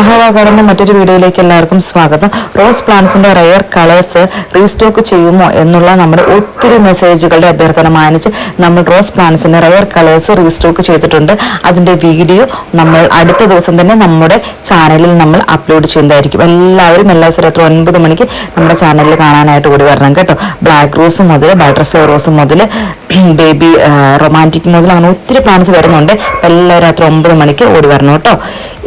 അഹവ കടന്ന മറ്റൊരു വീഡിയോയിലേക്ക് എല്ലാവർക്കും സ്വാഗതം. റോസ് പ്ലാന്റ്സിന്റെ റയർ കളേഴ്സ് റീസ്റ്റോക്ക് ചെയ്യുമോ എന്നുള്ള നമ്മുടെ ഒത്തിരി മെസ്സേജുകളുടെ അഭ്യർത്ഥന മാനിച്ച് നമ്മൾ റോസ് പ്ലാന്റ്സിന്റെ റയർ കളേഴ്സ് റീസ്റ്റോക്ക് ചെയ്തിട്ടുണ്ട്. അതിന്റെ വീഡിയോ നമ്മൾ അടുത്ത ദിവസം തന്നെ നമ്മുടെ ചാനലിൽ നമ്മൾ അപ്ലോഡ് ചെയ്യുന്നതായിരിക്കും. എല്ലാവരും എല്ലാ സ്ഥലത്തും ഒൻപത് മണിക്ക് നമ്മുടെ ചാനലിൽ കാണാനായിട്ട് കൂടി വരണം കേട്ടോ. ബ്ലാക്ക് റോസ് മുതൽ ബട്ടർഫ്ലൈ റോസ് മുതൽ ബേബി റൊമാന്റിക് മുതൽ അങ്ങനെ ഒത്തിരി പ്ലാന്റ്സ് വരുന്നുണ്ട്. എല്ലാവരും രാത്രി ഒമ്പത് മണിക്ക് ഓടി വരണം കേട്ടോ.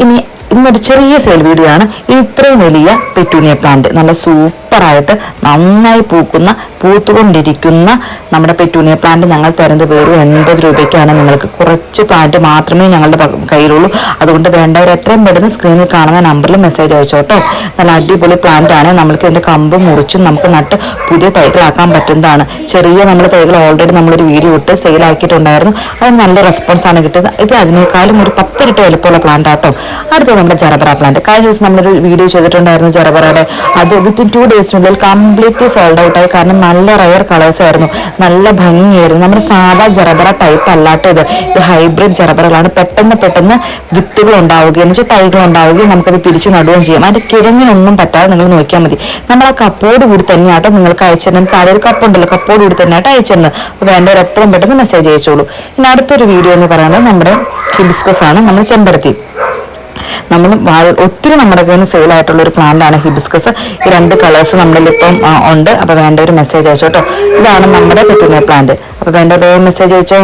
ഇനി ഇന്നൊരു ചെറിയ സെയിൽ വീഡിയോ ആണ്. ഇത് ഇത്രയും വലിയ പെറ്റൂണിയ പ്ലാന്റ് നല്ല സൂപ്പറായിട്ട് നന്നായി പൂക്കുന്ന പൂത്തുകൊണ്ടിരിക്കുന്ന നമ്മുടെ പെറ്റൂണിയ പ്ലാന്റ് ഞങ്ങൾ തരുന്നത് വെറും എൺപത് രൂപയ്ക്കാണ്. നിങ്ങൾക്ക് കുറച്ച് പ്ലാന്റ് മാത്രമേ ഞങ്ങളുടെ കയ്യിലുള്ളൂ. അതുകൊണ്ട് വേണ്ടവർ എത്രയും പെട്ടെന്ന് സ്ക്രീനിൽ കാണുന്ന നമ്പറിൽ മെസ്സേജ് അയച്ചോട്ടോ നല്ല അടിപൊളി പ്ലാന്റ് ആണ്. നമ്മൾക്ക് ഇതിന്റെ കമ്പ് മുറിച്ചും നമുക്ക് നട്ട് പുതിയ തൈകളാക്കാൻ പറ്റുന്നതാണ്. ചെറിയ നമ്മൾ തൈകൾ ഓൾറെഡി നമ്മളൊരു വീഡിയോ ഇട്ട് സെയിലാക്കിയിട്ടുണ്ടായിരുന്നു അത് നല്ല റെസ്പോൺസാണ് കിട്ടിയത് ഇത് അതിനേക്കാളും ഒരു പത്തിരട്ട് വലുപ്പമുള്ള പ്ലാന്റ് ആട്ടോ അടുത്തത് നമ്മുടെ ചെറബറ പ്ലാന്റ് കഴിഞ്ഞ ദിവസം നമ്മളൊരു വീഡിയോ ചെയ്തിട്ടുണ്ടായിരുന്നു ചെറബറയുടെ അത് വിത്തിൻ ടു ഡേയ്സിനുള്ളിൽ കംപ്ലീറ്റ്ലി സോൾഡ് ഔട്ട് ആയി. കാരണം നല്ല റയർ കളേഴ്സ് ആയിരുന്നു. നല്ല ഭംഗിയായിരുന്നു. നമ്മുടെ സാധാ ജറബറ ടൈപ്പ് അല്ലാട്ടോ ഇത്. ഇത് ഹൈബ്രിഡ് ജറബറകളാണ്. പെട്ടെന്ന് പെട്ടെന്ന് വിത്തുകൾ ഉണ്ടാവുകയും എന്ന് വെച്ചാൽ തൈകൾ ഉണ്ടാവുകയും നമുക്കത് പിരിച്ചു നടുകയും ചെയ്യാം. അതിന്റെ കിഴങ്ങിനൊന്നും പറ്റാതെ നിങ്ങൾ നോക്കിയാൽ മതി. നമ്മൾ ആ കപ്പോട് കൂടി തന്നെയാട്ടോ നിങ്ങൾക്ക് അയച്ചിരുന്നത് താഴെ ഒരു കപ്പുണ്ടല്ലോ കപ്പോട് കൂടി തന്നെയാട്ടോ അപ്പോൾ വേണ്ടവർ എത്രയും പെട്ടെന്ന് മെസ്സേജ് അയച്ചോളൂ. ഇനി അടുത്തൊരു വീഡിയോ എന്ന് പറയുന്നത് നമ്മുടെ ഹിബിസ്കസ് ആണ്. നമ്മൾ ചെമ്പരത്തി. നമ്മൾ ഒത്തിരി നമ്മുടെ കയ്യിൽ നിന്ന് സെയിൽ ആയിട്ടുള്ള ഒരു പ്ലാന്റ് ആണ് ഹിബിസ്കസ് ഈ രണ്ട് കളേഴ്സ് നമ്മളിൽ ഇപ്പം ഉണ്ട്. അപ്പോൾ വേണ്ട ഒരു മെസ്സേജ് അയച്ചോട്ടോ ഇതാണ് നമ്മുടെ പെറ്റുന്ന പ്ലാന്റ് അപ്പോൾ വേണ്ട ഒരു മെസ്സേജ് അയച്ചോ?